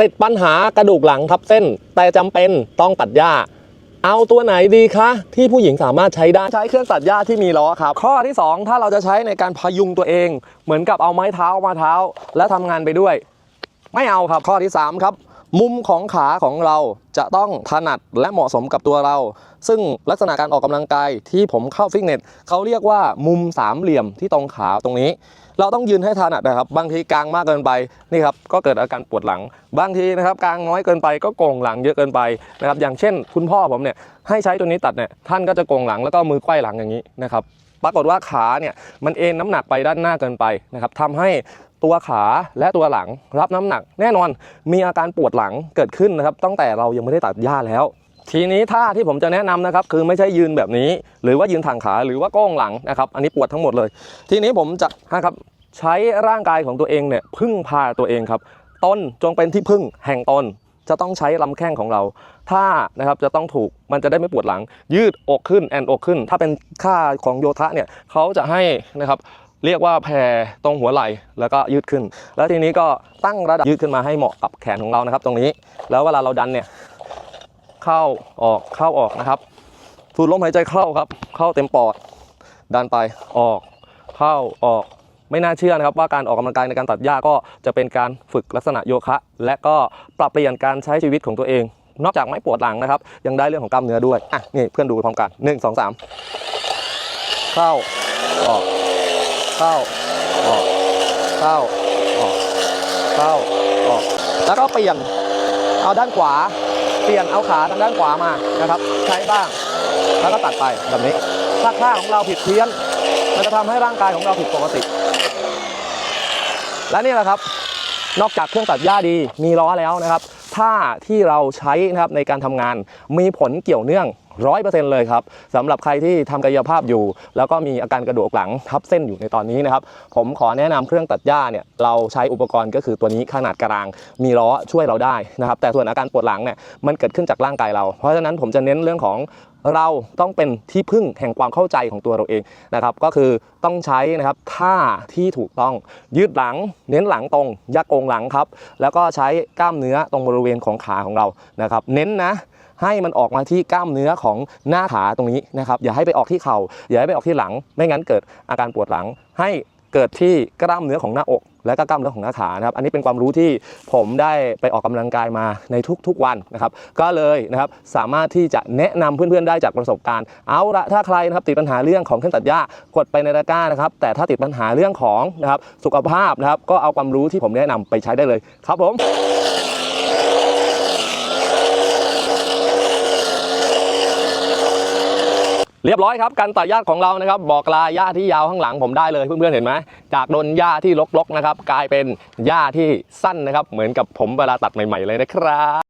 ติดปัญหากระดูกหลังทับเส้น แต่จำเป็นต้องตัดหญ้า เอาตัวไหนดีคะ ที่ผู้หญิงสามารถใช้ได้ใช้เครื่องตัดหญ้าที่มีล้อครับ ข้อที่ 2 ถ้าเราจะใช้ในการพยุงตัวเอง เหมือนกับเอาไม้เท้ามาเท้า และทำงานไปด้วย ไม่เอาครับข้อที่3ครับ มุมของขาของเราจะต้องถนัดและเหมาะสมกับตัวเรา ซึ่งลักษณะการออกกำลังกายที่ผมเข้าฟิตเนสเขาเรียกว่ามุมสามเหลี่ยมที่ตรงขาตรงนี้ เราต้องยืนให้ถนัดนะครับ บางทีกลางมากเกินไปนี่ครับก็เกิดอาการปวดหลัง บางทีนะครับกลางน้อยเกินไปก็โก่งหลังเยอะเกินไปนะครับอย่างเช่น คุณพ่อผมเนี่ยให้ใช้ตัวนี้ตัดเนี่ยท่านก็จะโก่งหลังแล้วก็มือไขว้หลังอย่างนี้นะครับ ปรากฏว่าขาเนี่ยมันเอ็นน้ำหนักไปด้านหน้าเกินไปนะครับทำให้ตัวขาและตัวหลังรับน้ำหนัก แน่นอนมีอาการปวดหลังเกิดขึ้นนะครับตั้งแต่เรายังไม่ได้ตัดหญ้าแล้ว ทีนี้ท่าที่ผมจะแนะนำนะครับคือไม่ใช่ยืนแบบนี้ หรือว่ายืนทางขาหรือว่าก้งหลังนะครับอันนี้ปวดทั้งหมดเลย ทีนี้ผมจะนะครับใช้ร่างกายของตัวเองเนี่ยพึ่งพาตัวเองครับต้นจงเป็นที่พึ่งแห่งตน จะต้องใช้ลำแข้งของเราท่านะครับจะต้องถูกมันจะได้ไม่ปวดหลัง ยืดอกขึ้นแอนอกขึ้น ถ้าเป็นค่าของโยคะเนี่ยเขาจะให้นะครับเรียกว่าแผ่ตรงหัวไหล่แล้วก็ยืดขึ้น แล้วทีนี้ก็ตั้งระดับยืดขึ้นมาให้เหมาะกับแขนของเรานะครับ ตรงนี้แล้วเวลาเราดันเนี่ยเข้าออกเข้าออกนะครับสูดลมหายใจเข้าครับ เข้าเต็มปอดดันไปออก เข้าออก ไม่น่าเชื่อนะครับว่าการออกกำลังกายในการตัดหญ้าก็จะเป็นการฝึกลักษณะโยคะ และก็ปรับเปลี่ยนการใช้ชีวิตของตัวเอง นอกจากไม่ปวดหลังนะครับ ยังได้เรื่องของกล้ามเนื้อด้วยอะนี่เพื่อนดูพร้อมกันหนึ่งสองสามเข้าออกเข้าออกเข้าออกเข้าออกแล้วก็เปลี่ยนเอาด้านขวา เปลี่ยนเอาขาทางด้านขวามานะครับ ใช้บ้างแล้วก็ตัดไปแบบนี้ถ้าค่าของเราผิดเพี้ยนมันจะทำให้ร่างกายของเราผิดปกติ และนี่แหละครับ นอกจากเครื่องตัดหญ้าดี มีล้อแล้วนะครับถ้าที่เราใช้นะครับในการทำงานมีผลเกี่ยวเนื่องร้อยเปอร์เซ็นต์เลยครับสำหรับใครที่ทำกายภาพอยู่ แล้วก็มีอาการกระดูกหลังทับเส้นอยู่ในตอนนี้นะครับ ผมขอแนะนำเครื่องตัดหญ้าเนี่ยเราใช้อุปกรณ์ก็คือตัวนี้ขนาดกลาง มีล้อช่วยเราได้นะครับ แต่ส่วนอาการปวดหลังเนี่ยมันเกิดขึ้นจากร่างกายเรา เพราะฉะนั้นผมจะเน้นเรื่องของเราต้องเป็นที่พึ่งแห่งความเข้าใจของตัวเราเองนะครับ ก็คือต้องใช้นะครับท่าที่ถูกต้อง ยืดหลัง เน้นหลังตรง ยักโกงหลังครับ แล้วก็ใช้กล้ามเนื้อตรงบริเวณของขาของเรานะครับ เน้นนะให้มันออกมาที่กล้ามเนื้อของหน้าขาตรงนี้นะครับ อย่าให้ไปออกที่เข่า อย่าให้ไปออกที่หลัง ไม่งั้นเกิดอาการปวดหลังให้ เกิดที่กล้ามเนื้อของหน้าอก และก็กล้ามเนื้อของหน้าขานะครับ อันนี้เป็นความรู้ที่ผมได้ไปออกกำลังกายมาในทุกๆวันนะครับ ก็เลยนะครับสามารถที่จะแนะนำเพื่อนๆได้จากประสบการณ์ เอาละถ้าใครนะครับติดปัญหาเรื่องของเครื่องตัดหญ้ากดไปในตะกร้านะครับ แต่ถ้าติดปัญหาเรื่องของนะครับสุขภาพนะครับ ก็เอาความรู้ที่ผมแนะนำไปใช้ได้เลยครับผม เรียบร้อยครับการตัดหญ้าของเรานะครับบอกลาหญ้าที่ยาวข้างหลังผมได้เลยเพื่อนๆเห็นไหมจากโดนหญ้าที่รกๆนะครับกลายเป็นหญ้าที่สั้นนะครับเหมือนกับผมเวลาตัดใหม่ ๆเลยนะครับ